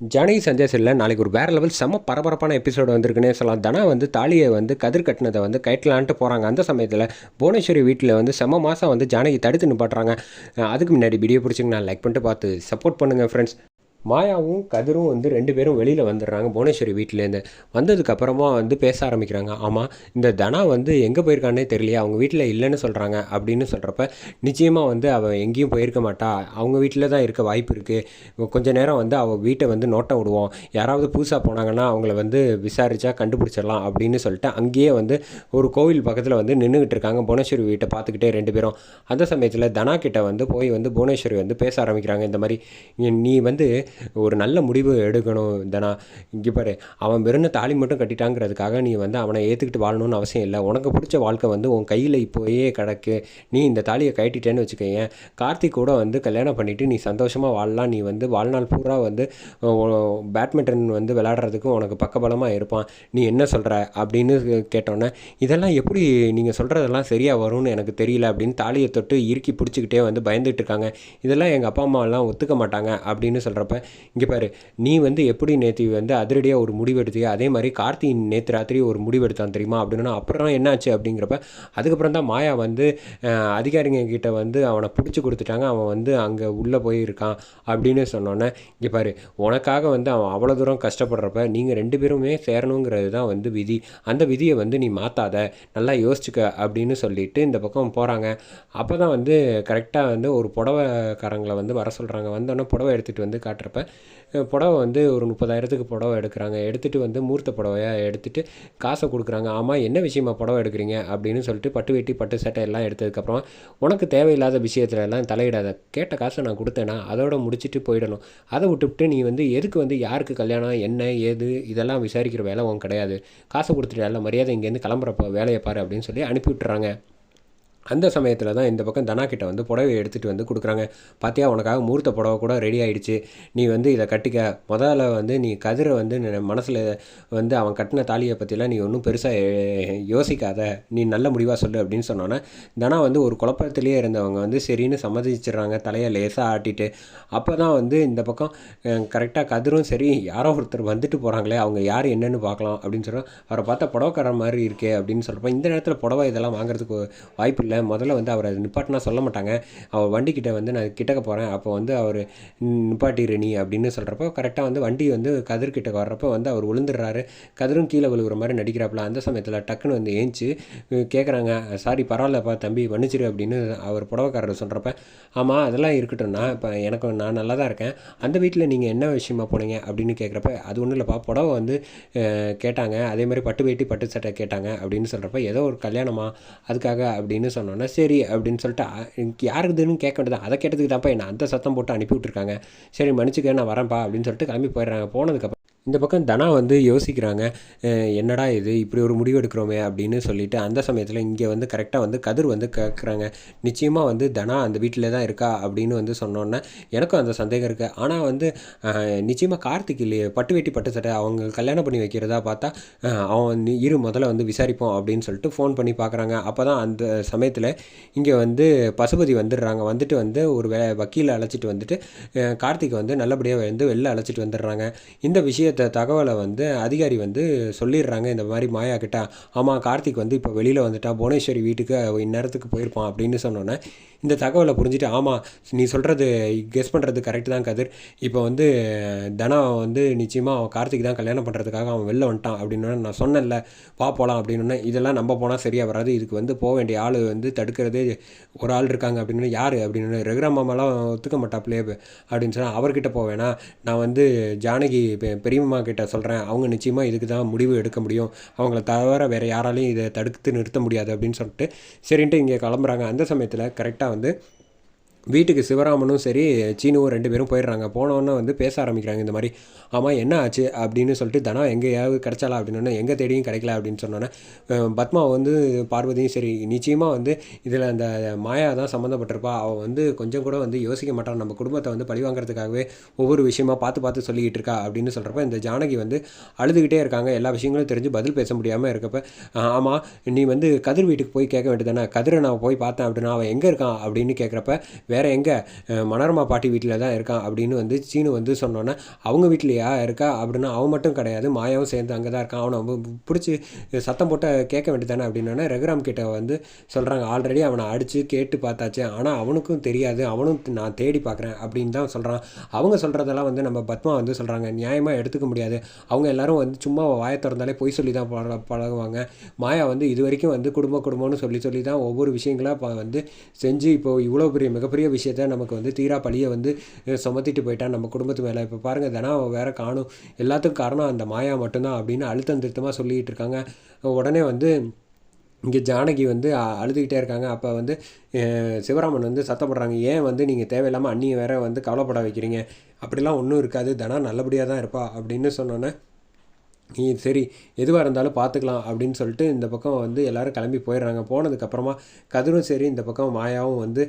ஜானகி சந்தேசில் நாளைக்கு ஒரு வேறு லெவல் செம்ம பரபரப்பான எபிசோடு வந்திருக்குன்னே சொல்லலாம். தனா வந்து தாலியை வந்து கதிர் கட்டினதை வந்து கட்டலான்ட்டு போகிறாங்க அந்த சமயத்தில் புவனேஸ்வரி வீட்டில் வந்து செம்ம மாதம் வந்து ஜானகி தடுத்து நிப்பாட்டுறாங்க. அதுக்கு முன்னாடி வீடியோ பிடிச்சிங்கன்னா லைக் பண்ணிட்டு பார்த்து சப்போர்ட் பண்ணுங்கள் ஃப்ரெண்ட்ஸ் மாயாவும் கதிரும் வந்து ரெண்டு பேரும் வெளியில் வந்துடுறாங்க. புவனேஸ்வரி வீட்டிலேருந்து வந்ததுக்கப்புறமா வந்து பேச ஆரம்பிக்கிறாங்க. ஆமாம் இந்த தனா வந்து எங்கே போயிருக்கானே தெரியலையா. அவங்க வீட்டில் இல்லைன்னு சொல்கிறாங்க அப்படின்னு சொல்கிறப்ப நிச்சயமாக வந்து அவள் எங்கேயும் போயிருக்க மாட்டா. அவங்க வீட்டில் தான் இருக்க வாய்ப்பு இருக்குது கொஞ்ச நேரம் வந்து அவள் வீட்டை வந்து நோட்டம் விடுவோம். யாராவது புதுசாக போனாங்கன்னா அவங்கள வந்து விசாரித்தா கண்டுபிடிச்சிடலாம் அப்படின்னு சொல்லிட்டு அங்கேயே வந்து ஒரு கோவில் பக்கத்தில் வந்து நின்றுக்கிட்டு இருக்காங்க. புவனேஸ்வரி வீட்டை பார்த்துக்கிட்டே ரெண்டு பேரும். அந்த சமயத்தில் தனா கிட்ட வந்து போய் வந்து புவனேஸ்வரி வந்து பேச ஆரம்பிக்கிறாங்க. இந்த மாதிரி நீ வந்து ஒரு நல்ல முடிவு எடுக்கணும். தனா இங்கே பாரு அவன் வெறும் தாலி மட்டும் கட்டிட்டாங்கிறதுக்காக நீ வந்து அவனை ஏற்றுக்கிட்டு வாழணும்னு அவசியம் இல்லை. உனக்கு பிடிச்ச வாழ்க்கை வந்து உன் கையில் இப்போயே கிடக்கு. நீ இந்த தாலியை கட்டிட்டேன்னு வச்சுக்கோங்க கார்த்திக் கூட வந்து கல்யாணம் பண்ணிவிட்டு நீ சந்தோஷமாக வாழலாம். நீ வந்து வாழ்நாள் பூரா வந்து பேட்மிண்டன் வந்து விளையாடுறதுக்கு உனக்கு பக்கபலமாக இருப்பான். நீ என்ன சொல்கிற அப்படின்னு கேட்டோன்னே இதெல்லாம் எப்படி நீங்கள் சொல்கிறதெல்லாம் சரியாக வரும்னு எனக்கு தெரியல அப்படின்னு தாலியை தொட்டு இறுக்கி பிடிச்சிக்கிட்டே வந்து பயந்துட்டு இருக்காங்க. இதெல்லாம் எங்கள் அப்பா அம்மாலாம் ஒத்துக்க மாட்டாங்க அப்படின்னு சொல்கிறப்ப இங்கே பாரு நீ வந்து எப்படி நேற்று வந்து அதிரடியாக ஒரு முடிவெடுத்தியோ அதே மாதிரி கார்த்தி நேற்று ராத்திரி ஒரு முடிவெடுத்தான் தெரியுமா? அப்படின்னா அப்புறம் என்னாச்சு அப்படிங்கிறப்ப அதுக்கப்புறம் தான் மாயா வந்து அதிகாரிங்க கிட்ட வந்து அவனை பிடிச்சி கொடுத்துட்டாங்க. அவன் வந்து அங்கே உள்ளே போயிருக்கான் அப்படின்னு சொன்னோன்னே இங்கே பாரு உனக்காக வந்து அவன் அவ்வளோ தூரம் கஷ்டப்படுறப்ப நீங்கள் ரெண்டு பேருமே சேரணுங்கிறது தான் வந்து விதி. அந்த விதியை வந்து நீ மாற்றாத நல்லா யோசிச்சுக்க அப்படின்னு சொல்லிட்டு இந்த பக்கம் போகிறாங்க அப்போ தான் வந்து கரெக்டாக வந்து ஒரு புடவைக்காரங்களை வந்து வர சொல்கிறாங்க வந்தோடனே புடவை எடுத்துகிட்டு வந்து காட்டுற அஹ், புடவை வந்து ஒரு முப்பதாயிரத்துக்கு புடவை எடுக்கிறாங்க. எடுத்துகிட்டு வந்து மூர்த்த புடவையாக எடுத்துகிட்டு காசை கொடுக்குறாங்க. ஆமாம் என்ன விஷயமா புடவை எடுக்கிறீங்க? அப்படின்னு சொல்லிட்டு பட்டு வெட்டி பட்டு சட்டை எல்லாம் எடுத்ததுக்கப்புறம் உனக்கு தேவையில்லாத விஷயத்துல எல்லாம் தலையிடாத. கேட்ட காசை நான் கொடுத்தேன்னா அதோட முடிச்சுட்டு போயிடணும். அதை விட்டுவிட்டு நீ வந்து எதுக்கு வந்து யாருக்கு கல்யாணம் என்ன ஏது இதெல்லாம் விசாரிக்கிற வேலை உன் கிடையாது. காசை கொடுத்துட்டு எல்லாம் மரியாதை இங்கேருந்து கிளம்புறப்ப வேலையை பாரு அப்படின்னு சொல்லி அனுப்பி விட்டுறாங்க. அந்த சமயத்தில் தான் இந்த பக்கம் தனா கிட்ட வந்து புடவை எடுத்துகிட்டு வந்து கொடுக்குறாங்க. பார்த்தியா உனக்காக மூர்த்த புடவை கூட ரெடி ஆகிடுச்சு நீ வந்து இதை கட்டிக்க. முதல்ல வந்து நீ கதிரை வந்து மனசில் வந்து அவன் கட்டின தாலியை பற்றிலாம் நீ ஒன்றும் பெருசாக யோசிக்காத. நீ நல்ல முடிவாக சொல்லு அப்படின்னு சொன்னோன்னே தனா வந்து ஒரு குழப்பத்திலேயே இருந்தவங்க வந்து சரின்னு சம்மதிச்சிடுறாங்க. தலையை லேசாக ஆட்டிட்டு. அப்போ தான் வந்து இந்த பக்கம் கரெக்டாக கதிரும் சரி யாரோ ஒருத்தர் வந்துட்டு போகிறாங்களே அவங்க யார் என்னென்னு பார்க்கலாம் அப்படின்னு சொல்கிறோம் அவரை பார்த்தா புடவைக்காரன் மாதிரி இருக்கே அப்படின்னு சொல்கிறப்ப இந்த நேரத்தில் புடவை இதெல்லாம் வாங்குறதுக்கு வாய்ப்பு இல்லை. முதல்ல வந்து அவரை நிப்பாட்டினா சொல்ல மாட்டாங்க. அவர் வண்டிக்கிட்ட வந்து நான் கிட்டக்க போகிறேன் அப்போ வந்து அவர் நிப்பாட்டிரு நீ அப்படின்னு சொல்கிறப்போ கரெக்டாக வந்து வண்டி வந்து கதிர் கிட்ட வர்றப்போ வந்து அவர் விழுந்துடுறாரு கதிரும் கீழே விழுகிற மாதிரி நடிக்கிறாப்புல. அந்த சமயத்தில் டக்குன்னு வந்து ஏஞ்சி கேட்குறாங்க சாரி பரவாயில்லப்பா தம்பி மன்னிச்சிரு அப்படின்னு அவர் புடவைக்காரர் சொல்கிறப்ப ஆமாம் அதெல்லாம் இருக்கட்டும்னா இப்போ எனக்கு நான் நல்லா தான் இருக்கேன். அந்த வீட்டில் நீங்கள் என்ன விஷயமா போனீங்க? அப்படின்னு கேட்குறப்ப அது ஒன்றும் இல்லைப்பா. புடவை வந்து கேட்டாங்க. அதே மாதிரி பட்டு வேட்டி பட்டு சட்டை கேட்டாங்க அப்படின்னு சொல்கிறப்ப ஏதோ ஒரு கல்யாணமா? அதுக்காக? அப்படின்னு சொன்னோன்னே சரி அப்படின்னு சொல்லிட்டு அ- எனக்கு யாருக்குதுன்னு கேட்க வேண்டியது அதை கேட்டதுக்கு தான்ப்பா என்ன அந்த சத்தம் போட்டு அனுப்பி விட்டுருக்காங்க சரி மன்னிச்சுக்க நான் வரேன்ப்பா அப்படின்னு சொல்லிட்டு கிளம்பி போயிடுறாங்க. போனதுக்கப்புறம் இந்த பக்கம் தனா வந்து யோசிக்கிறாங்க என்னடா இது? இப்படி ஒரு முடிவு எடுக்கிறோமே அப்படின்னு சொல்லிட்டு அந்த சமயத்தில் இங்கே வந்து கரெக்டாக வந்து கதிர் வந்து கேட்குறாங்க நிச்சயமாக வந்து தனா அந்த வீட்டில் தான் இருக்கா அப்படின்னு வந்து சொன்னோன்னே எனக்கும் அந்த சந்தேகம் இருக்குது ஆனால் வந்து நிச்சயமாக கார்த்திக் இல்லையே பட்டு வேட்டி பட்டு சட்டை அவங்க கல்யாணம் பண்ணி வைக்கிறதா பார்த்தா அவன் இரு முதல்ல வந்து விசாரிப்போம் அப்படின்னு சொல்லிட்டு ஃபோன் பண்ணி பார்க்குறாங்க அப்போ தான் அந்த சமயத்தில் இங்கே வந்து பசுபதி வந்துடுறாங்க. வந்துட்டு வந்து ஒரு வே வக்கீலை அழைச்சிட்டு வந்துட்டு கார்த்திக் வந்து நல்லபடியாக வந்து வெளில அழைச்சிட்டு வந்துடுறாங்க. இந்த விஷயத்தை தகவலை வந்து அதிகாரி வந்து சொல்லிடுறாங்க இந்த மாதிரி மாயா கிட்ட. ஆமாம் கார்த்திக் வந்து இப்போ வெளியில் வந்துட்டா புவனேஸ்வரி வீட்டுக்கு இந்நேரத்துக்கு போயிருப்பான் அப்படின்னு சொன்னோன்னே இந்த தகவலை புரிஞ்சுட்டு ஆமாம் நீ சொல்கிறது கெஸ் பண்ணுறது கரெக்டு தான் கதிர். இப்போ வந்து தனா வந்து நிச்சயமாக அவன் கார்த்திக் தான் கல்யாணம் பண்ணுறதுக்காக அவன் வெளில வந்துட்டான் அப்படின்னு நான் சொன்னேன்ல. வா போகலாம் அப்படின்னு இதெல்லாம் நம்ம போனால் சரியாக வராது. இதுக்கு வந்து போக வேண்டிய ஆள் வந்து தடுக்கிறதே ஒரு ஆள் இருக்காங்க அப்படின்னு யார் அப்படின்னு ரகுராம் மாமாலாம் ஒத்துக்க மாட்டாப்லே அப்படின்னு சொன்னால் அவர்கிட்ட போவேனா? நான் வந்து ஜானகி பெ- பெரியம்மா கிட்ட சொல்கிறேன் அவங்க நிச்சயமாக இதுக்கு தான் முடிவு எடுக்க முடியும். அவங்கள தவிர வேறு யாராலையும் இதை தடுத்து நிறுத்த முடியாது அப்படின்னு சொல்லிட்டு சரின்ட்டு இங்கே கிளம்புறாங்க. அந்த சமயத்தில் கரெக்டாக வந்து வீட்டுக்கு சிவராமனும் சரி சீனுவும் ரெண்டு பேரும் போயிடுறாங்க. போனோன்னே வந்து பேச ஆரம்பிக்கிறாங்க இந்த மாதிரி. ஆமாம் என்ன ஆச்சு அப்படின்னு சொல்லிட்டு தனா எங்கேயாவது கிடைச்சாலா அப்படின்னு எங்கே தேடியும் கிடைக்கல அப்படின்னு சொன்னோன்னே பத்மா வந்து பார்வதியும் சரி நிச்சயமாக வந்து இதில் அந்த மாயா தான் சம்மந்தப்பட்டிருப்பா அவள் வந்து கொஞ்சம் கூட வந்து யோசிக்க மாட்டான் நம்ம குடும்பத்தை வந்து பழி வாங்குறதுக்காகவே ஒவ்வொரு விஷயமா பார்த்து பார்த்து சொல்லிக்கிட்டு இருக்கா அப்படின்னு சொல்கிறப்ப இந்த ஜானகி வந்து அழுதுகிட்டே இருக்காங்க. எல்லா விஷயங்களும் தெரிஞ்சு பதில் பேச முடியாமல் இருக்கப்ப ஆமாம் நீ வந்து கதிர் வீட்டுக்கு போய் கேட்க வேண்டியதானே கதிரை நான் போய் பார்த்தேன் அப்படின்னா அவன் எங்கே இருக்கான் அப்படின்னு கேட்குறப்ப வேறு எங்கே? மனோரமா பாட்டி வீட்டில் தான் இருக்கான் அப்படின்னு வந்து சீனு வந்து சொன்னோன்னே அவங்க வீட்லையா? இருக்கா? அப்படின்னா அவன் மட்டும் கிடையாது மாயாவும் சேர்ந்து அங்கே தான் இருக்கான். அவனை பிடிச்சி சத்தம் போட்ட கேட்க வேண்டியதானே அப்படின்னோடனே ரகுராம் கிட்ட வந்து சொல்கிறாங்க ஆல்ரெடி அவனை அடித்து கேட்டு பார்த்தாச்சு. ஆனால் அவனுக்கும் தெரியாது. அவனும் நான் தேடி பார்க்குறேன். அப்படின்னு தான் சொல்கிறான் அவங்க சொல்கிறதெல்லாம் வந்து நம்ம பத்மா வந்து சொல்கிறாங்க நியாயமாக எடுத்துக்க முடியாது. அவங்க எல்லாரும் வந்து சும்மா வாயை திறந்தாலே பொய் சொல்லி தான் பழ பழகுவாங்க. மாயா வந்து இது வரைக்கும் வந்து குடும்ப குடும்பம்னு சொல்லி சொல்லி தான் ஒவ்வொரு விஷயங்களாக இப்போ வந்து செஞ்சு இப்போ இவ்வளோ பெரிய மிகப்பெரிய விஷயத்த நமக்கு வந்து தீரா பழியை வந்து சுமத்திட்டு போயிட்டான் நம்ம குடும்பத்து மேலே. இப்போ பாருங்கள் தினா வேற காணும். எல்லாத்துக்கும் காரணம் அந்த மாயா மட்டும்தான் அப்படின்னு அழுத்தம் திருத்தமாக சொல்லிகிட்டு இருக்காங்க. உடனே வந்து இங்கே ஜானகி வந்து அழுதுகிட்டே இருக்காங்க. அப்போ வந்து சிவராமன் வந்து சத்தப்படுறாங்க ஏன் வந்து நீங்கள் தேவையில்லாமல் அண்ணியை வேற வந்து கவலைப்பட வைக்கிறீங்க? அப்படிலாம் ஒன்றும் இருக்காது. தனா நல்லபடியாக தான் இருப்பா. அப்படின்னு சொன்னோன்னே சரி எதுவாக இருந்தாலும் பார்த்துக்கலாம் அப்படின்னு சொல்லிட்டு இந்த பக்கம் வந்து எல்லோரும் கிளம்பி போயிடுறாங்க. போனதுக்கப்புறமா கதிரும் சரி இந்த பக்கம் மாயாவும் வந்து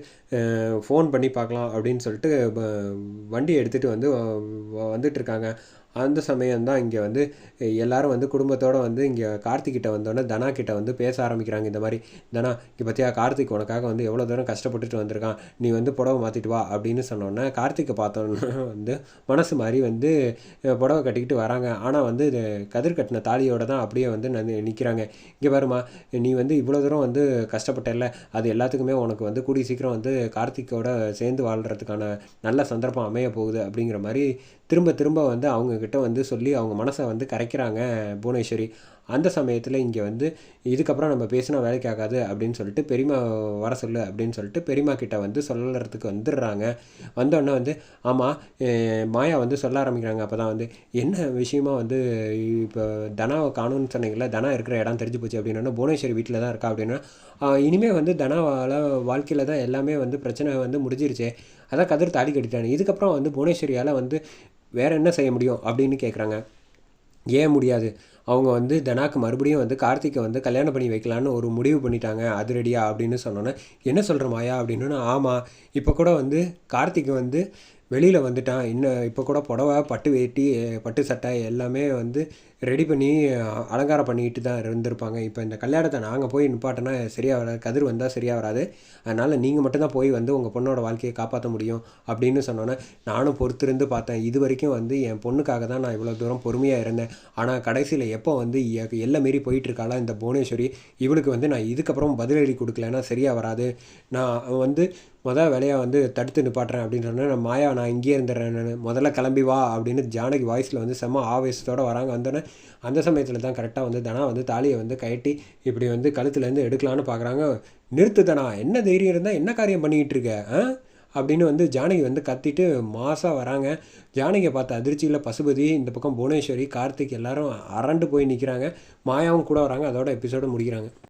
ஃபோன் பண்ணி பார்க்கலாம் அப்படின்னு சொல்லிட்டு வண்டி எடுத்துகிட்டு வந்து வந்துட்டுருக்காங்க அந்த சமயம் தான் இங்கே வந்து எல்லோரும் வந்து குடும்பத்தோடு வந்து இங்கே கார்த்திக்கிட்ட வந்தோடனே தனா கிட்ட வந்து பேச ஆரம்பிக்கிறாங்க இந்த மாதிரி. தனா இங்கே பார்த்தியா கார்த்திக் உனக்காக வந்து எவ்வளோ தூரம் கஷ்டப்பட்டுட்டு வந்திருக்கான். நீ வந்து புடவை மாற்றிட்டு வா அப்படின்னு சொன்னோன்னே கார்த்திக்கை பார்த்தோன்னா வந்து மனசு மாதிரி வந்து புடவை கட்டிக்கிட்டு வராங்க. ஆனால் வந்து இது கதிர் கட்டின தாலியோடு தான் அப்படியே வந்து நிற்கிறாங்க இங்கே பாருமா நீ வந்து இவ்வளோ தூரம் வந்து கஷ்டப்பட்டல அது எல்லாத்துக்குமே உனக்கு வந்து கூடி சீக்கிரம் வந்து கார்த்திக்கோட சேர்ந்து வாழ்கிறதுக்கான நல்ல சந்தர்ப்பம் அமைய போகுது அப்படிங்கிற மாதிரி திரும்ப திரும்ப வந்து அவங்கக்கிட்ட வந்து சொல்லி அவங்க மனசை வந்து கரைக்கிறாங்க புவனேஸ்வரி. அந்த சமயத்தில் இங்கே வந்து இதுக்கப்புறம் நம்ம பேசினா வேலைக்கு ஆகாது அப்படின்னு சொல்லிட்டு பெரியமா வர சொல்லு அப்படின்னு சொல்லிட்டு பெரியமா கிட்ட வந்து சொல்லுறதுக்கு வந்துடுறாங்க. வந்தோடனே வந்து ஆமாம் மாயா வந்து சொல்ல ஆரம்பிக்கிறாங்க. அப்போ தான் வந்து என்ன விஷயமா வந்து இப்போ தனாவை காணும்னு சொன்னீங்களா தனா இருக்கிற இடம் தெரிஞ்சு போச்சு அப்படின்னா புவனேஸ்வரி வீட்டில் தான் இருக்கா அப்படின்னா இனிமேல் வந்து தனாவால் வாழ்க்கையில் தான் எல்லாமே வந்து பிரச்சனை வந்து முடிஞ்சிருச்சு அதான் கதிர் தாடி கட்டிட்டாங்க இதுக்கப்புறம் வந்து புவனேஸ்வரியால் வந்து வேறு என்ன செய்ய முடியும் அப்படின்னு கேட்குறாங்க ஏன் முடியாது? அவங்க வந்து தனாக்கு மறுபடியும் வந்து கார்த்திகை வந்து கல்யாணம் பண்ணி வைக்கலான்னு ஒரு முடிவு பண்ணிட்டாங்க. அதிரடியா அப்படின்னு சொன்னோன்னே என்ன சொல்கிற மாயா அப்படின்னு ஆமாம் இப்போ கூட வந்து கார்த்திக்கு வந்து வெளியில் வந்துட்டான் இன்னும் இப்போ கூட புடவை பட்டு வேட்டி பட்டு சட்டை எல்லாமே வந்து ரெடி பண்ணி அலங்காரம் பண்ணிக்கிட்டு தான் இருந்திருப்பாங்க. இப்போ இந்த கல்யாணத்தை நாங்கள் போய் நிப்பாட்டினா சரியாக வராது கதிர் வந்தால் சரியாக வராது. அதனால் நீங்கள் மட்டும்தான் போய் வந்து உங்கள் பொண்ணோட வாழ்க்கையை காப்பாற்ற முடியும் அப்படின்னு சொன்னோன்னே நானும் பொறுத்திருந்து பார்த்தேன். இது வரைக்கும் வந்து என் பொண்ணுக்காக தான் நான் இவ்வளோ தூரம் பொறுமையாக இருந்தேன். ஆனால் கடைசியில் எப்போ வந்து எல்லை மீறி போயிட்டுருக்காளா இந்த புவனேஸ்வரி இவளுக்கு வந்து நான் இதுக்கப்புறம் பதிலடி கொடுக்கலன்னா சரியாக வராது. நான் வந்து மொதல் வேலையாக வந்து தடுத்து நிப்பாட்டுறேன் அப்படின்னு சொன்னேன் நான் மாயா நான் இங்கேயே இருந்துடுறேன் நான். முதல்ல கிளம்பி வா அப்படின்னு ஜானகி வாய்ஸில் வந்து செம்ம ஆவேசத்தோடு வராங்க. வந்தோடனே அந்த சமயத்தில் தான் கரெக்டாக வந்து தனா வந்து தாலியை வந்து கட்டி இப்படி வந்து கழுத்துலேருந்து எடுக்கலான்னு பார்க்குறாங்க நிறுத்து தனா என்ன தைரியம் இருந்தால் என்ன காரியம் பண்ணிக்கிட்டு இருக்க ஆ? அப்படின்னு வந்து ஜானகி வந்து கத்திட்டு மாசாக வராங்க. ஜானகியை பார்த்த அதிர்ச்சியில் பசுபதி இந்த பக்கம் புவனேஸ்வரி கார்த்திக் எல்லாரும் அரண்டு போய் நிற்கிறாங்க மாயாவும் கூட வராங்க. அதோட எபிசோடு முடிக்கிறாங்க.